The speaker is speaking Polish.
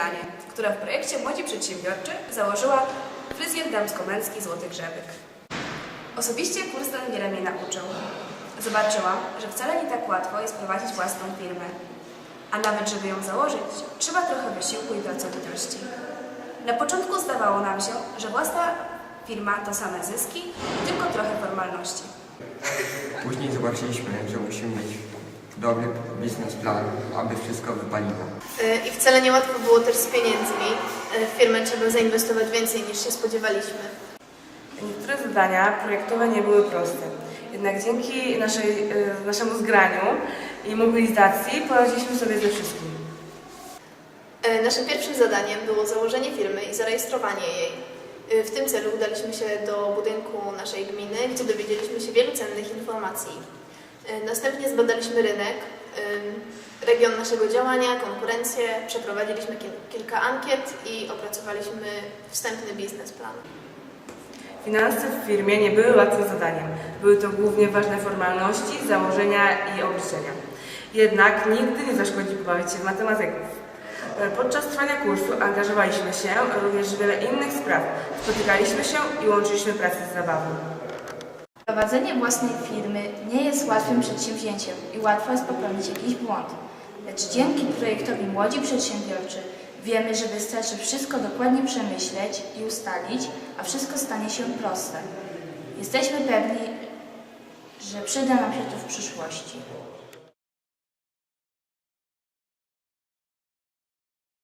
Zielanie, która w projekcie Młodzi Przedsiębiorczy założyła fryzjer damsko-męski Złoty Grzebyk. Osobiście kurs ten wiele mnie nauczył. Zobaczyłam, że wcale nie tak łatwo jest prowadzić własną firmę. A nawet żeby ją założyć, trzeba trochę wysiłku i pracowitości. Na początku zdawało nam się, że własna firma to same zyski i tylko trochę formalności. Później zobaczyliśmy, że musimy mieć dobry biznesplan, aby wszystko wypaliło. Y, I wcale niełatwo było też z pieniędzmi. W firmę trzeba zainwestować więcej niż się spodziewaliśmy. Niektóre zadania projektowe nie były proste. Jednak dzięki naszej, e, naszemu zgraniu i mobilizacji poradziliśmy sobie ze wszystkim. Naszym pierwszym zadaniem było założenie firmy i zarejestrowanie jej. W tym celu udaliśmy się do budynku naszej gminy, gdzie dowiedzieliśmy się wielu cennych informacji. Y, Następnie zbadaliśmy rynek, region naszego działania, konkurencję, przeprowadziliśmy kil- kilka ankiet i opracowaliśmy wstępny biznesplan. Finanse w firmie nie były łatwym zadaniem. Były to głównie ważne formalności, założenia i obliczenia. Jednak nigdy nie zaszkodzi pobawić się w matematyków. E, Podczas trwania kursu angażowaliśmy się również w wiele innych spraw. Spotykaliśmy się i łączyliśmy pracę z zabawą. Prowadzenie własnej firmy nie jest łatwym przedsięwzięciem i łatwo jest popełnić jakiś błąd. Lecz dzięki projektowi Młodzi Przedsiębiorczy wiemy, że wystarczy wszystko dokładnie przemyśleć i ustalić, a wszystko stanie się proste. Jesteśmy pewni, że przyda nam się to w przyszłości.